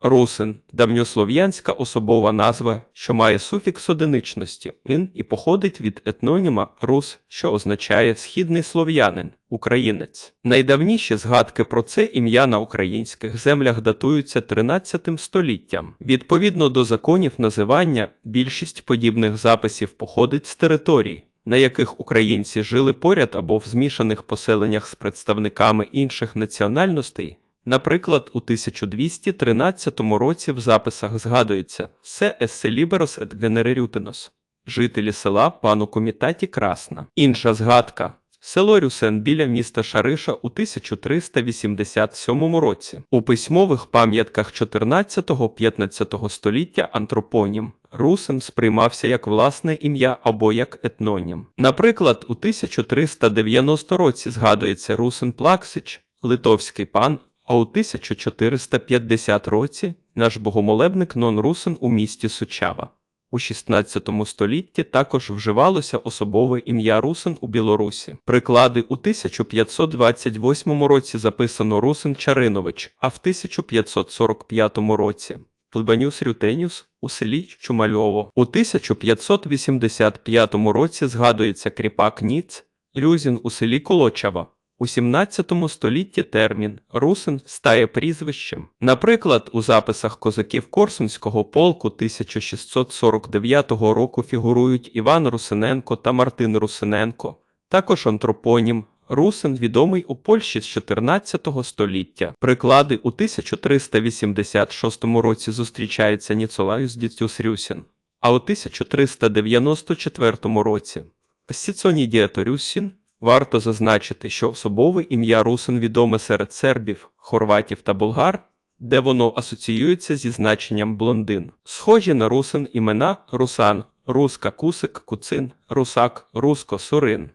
Русин давньослов'янська особова назва, що має суфікс одиничності ин і походить від етноніма рус, що означає східний слов'янин, українець. Найдавніші згадки про це ім'я на українських землях датуються 13 століттям. Відповідно до законів називання, більшість подібних записів походить з територій, на яких українці жили поряд або в змішаних поселеннях з представниками інших національностей. Наприклад, у 1213 році в записах згадується «Се esse liberos et genererutinos» – жителі села пану комітаті Красна. Інша згадка – село Рюсен біля міста Шариша у 1387 році. У письмових пам'ятках 14-15 століття антропонім Русин сприймався як власне ім'я або як етнонім. Наприклад, у 1390 році згадується Русин Плаксич, литовський пан, а у 1450 році наш богомолебник Нон Русин у місті Сучава. У 16 столітті також вживалося особове ім'я Русин у Білорусі. Приклади у 1528 році записано Русин Чаринович, а в 1545 році Плебанюс Рютеніус у селі Чумальово. У 1585 році згадується кріпак Ніц, Люзін у селі Колочава. У 17 столітті термін «русин» стає прізвищем. Наприклад, у записах козаків Корсунського полку 1649 року фігурують Іван Русиненко та Мартин Русиненко. Також антропонім Русин відомий у Польщі з 14 століття. Приклади у 1386 році зустрічається Ніцолаюс Діцюс Рюсін, а у 1394 році Сіцоні Діаторюсін Варто зазначити, що особове ім'я Русин відоме серед сербів, хорватів та болгар, де воно асоціюється зі значенням блондин. Схожі на русин імена Русан, Руска, Кусик, Куцин, Русак, Руско, Сурин.